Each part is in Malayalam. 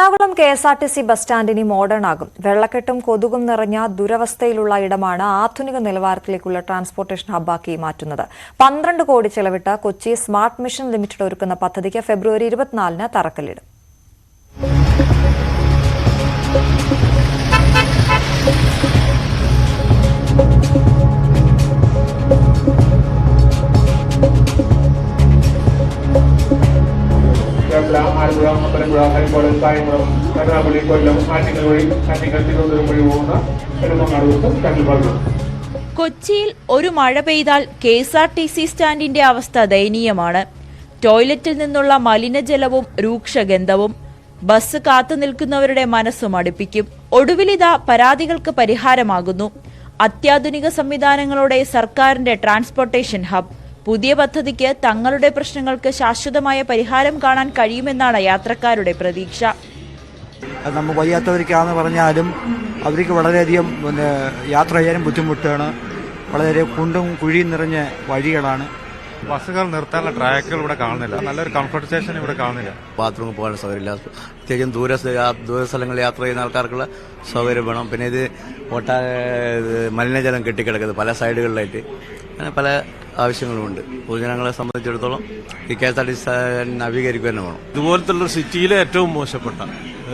Ernakulam K S R T C bus stand ഇനി മോഡേൺ ആകും വെള്ളക്കെട്ടും കൊതുകും നിറഞ്ഞ ദുരവസ്ഥയിലുള്ള ഇടമാണ് ആധുനിക നിലവാരത്തിലേക്കുള്ള ട്രാൻസ്പോർട്ടേഷൻ ഹബ്ബാക്കി മാറ്റുന്നത്. പന്ത്രണ്ട് കോടി ചെലവിട്ട് കൊച്ചി സ്മാർട്ട് മിഷൻ ലിമിറ്റഡ് ഒരുക്കുന്ന പദ്ധതിക്ക് ഫെബ്രുവരി ഇരുപത്തിനാലിന് തറക്കല്ലിടും. കേരള ആലപ്പുഴ അമ്പലപ്പുഴ കരിക്കോട് കായംകുളം കരുനാഗപ്പള്ളി കൊല്ലം ആറ്റിങ്ങൽ വഴി ആറ്റിങ്ങൽ തിരുവനന്തപുരം വഴി പോകുന്ന നെടുമങ്ങാട് ദിവസം കണ്ടിപ്പാടും കൊച്ചിയിൽ ഒരു മഴ പെയ്താൽ K S R T C സ്റ്റാൻഡിന്റെ അവസ്ഥ ദയനീയമാണ്. ടോയ്ലറ്റിൽ നിന്നുള്ള മലിനജലവും രൂക്ഷഗന്ധവും ബസ് കാത്തു നിൽക്കുന്നവരുടെ മനസ്സ് മടുപ്പിക്കും ഒടുവിലിതാ പരാതികൾക്ക് പരിഹാരമാകുന്നു. അത്യാധുനിക സംവിധാനങ്ങളോടെ സർക്കാരിന്റെ ട്രാൻസ്പോർട്ടേഷൻ ഹബ്. പുതിയ പദ്ധതിക്ക് തങ്ങളുടെ പ്രശ്നങ്ങൾക്ക് ശാശ്വതമായ പരിഹാരം കാണാൻ കഴിയുമെന്നാണ് യാത്രക്കാരുടെ പ്രതീക്ഷ. നമുക്ക് നമ്മൾ വയ്യാത്തവർക്കാന്ന് പറഞ്ഞാലും അവർക്ക് വളരെയധികം പിന്നെ യാത്ര ചെയ്യാനും ബുദ്ധിമുട്ടാണ്. വളരെ കുണ്ടും കുഴിയും നിറഞ്ഞ വഴികളാണ്. ബസ്സുകൾ നിർത്താനുള്ള ട്രാക്കുകൾ ഇവിടെ കാണുന്നില്ല. നല്ലൊരു കംഫർട്ട് സ്റ്റേഷൻ ഇവിടെ കാണുന്നില്ല. ബാത്റൂമിൽ പോകാൻ സൗകര്യമില്ല. പ്രത്യേകിച്ചും ദൂര ദൂര സ്ഥലങ്ങളിൽ യാത്ര ചെയ്യുന്ന ആൾക്കാർക്കുള്ള സൗകര്യം വേണം. പിന്നെ ഇത് ഒട്ടാ ഇത് മലിനജലം കെട്ടിക്കിടക്കുന്നത് പല സൈഡുകളിലായിട്ട് അങ്ങനെ പല ആവശ്യങ്ങളുമുണ്ട് പൊതുജനങ്ങളെ സംബന്ധിച്ചിടത്തോളം ഈ K S R T C നവീകരിക്കുക തന്നെ വേണം. ഇതുപോലത്തുള്ള സിറ്റിയിലെ ഏറ്റവും മോശപ്പെട്ട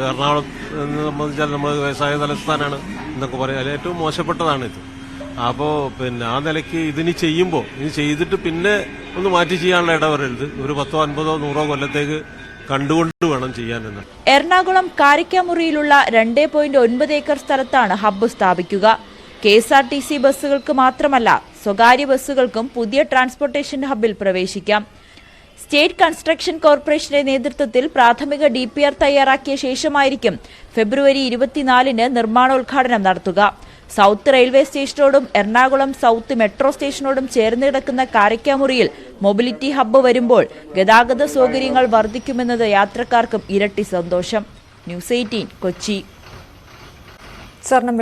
എറണാകുളം സംബന്ധിച്ചാൽ നമ്മൾ വ്യവസായ തലസ്ഥാനാണ് എന്നൊക്കെ പറയാം. അതിൽ ഏറ്റവും മോശപ്പെട്ടതാണ് ഇത്. അപ്പോൾ പിന്നെ ആ നിലയ്ക്ക് ഇതിനി ചെയ്യുമ്പോൾ ഇത് ചെയ്തിട്ട് പിന്നെ ഒന്ന് മാറ്റി ചെയ്യാനുള്ള ഇടവരരുത്. ഒരു പത്തോ അൻപതോ നൂറോ കൊല്ലത്തേക്ക് കണ്ടുകൊണ്ട് വേണം ചെയ്യാൻ എന്ന്. എറണാകുളം കാരിക്കാമുറിയിലുള്ള രണ്ട് പോയിന്റ് ഒൻപത് ഏക്കർ സ്ഥലത്താണ് ഹബ്ബ് സ്ഥാപിക്കുക. K S R T C ബസ്സുകൾക്ക് മാത്രമല്ല സ്വകാര്യ ബസ്സുകൾക്കും പുതിയ ട്രാൻസ്പോർട്ടേഷൻ ഹബ്ബിൽ പ്രവേശിക്കാം. സ്റ്റേറ്റ് കൺസ്ട്രക്ഷൻ കോർപ്പറേഷന്റെ നേതൃത്വത്തിൽ പ്രാഥമിക ഡി പി ആർ തയ്യാറാക്കിയ ശേഷമായിരിക്കും ഫെബ്രുവരി ഇരുപത്തിനാലിന് നിർമ്മാണോദ്ഘാടനം നടത്തുക. സൗത്ത് റെയിൽവേ സ്റ്റേഷനോടും എറണാകുളം സൗത്ത് മെട്രോ സ്റ്റേഷനോടും ചേർന്ന് കിടക്കുന്ന കാരക്കാമുറിയിൽ മൊബിലിറ്റി ഹബ്ബ് വരുമ്പോൾ ഗതാഗത സൗകര്യങ്ങൾ വർദ്ധിക്കുമെന്നത് യാത്രക്കാർക്കും ഇരട്ടി സന്തോഷം. News eighteen Kochi. സ്വർണം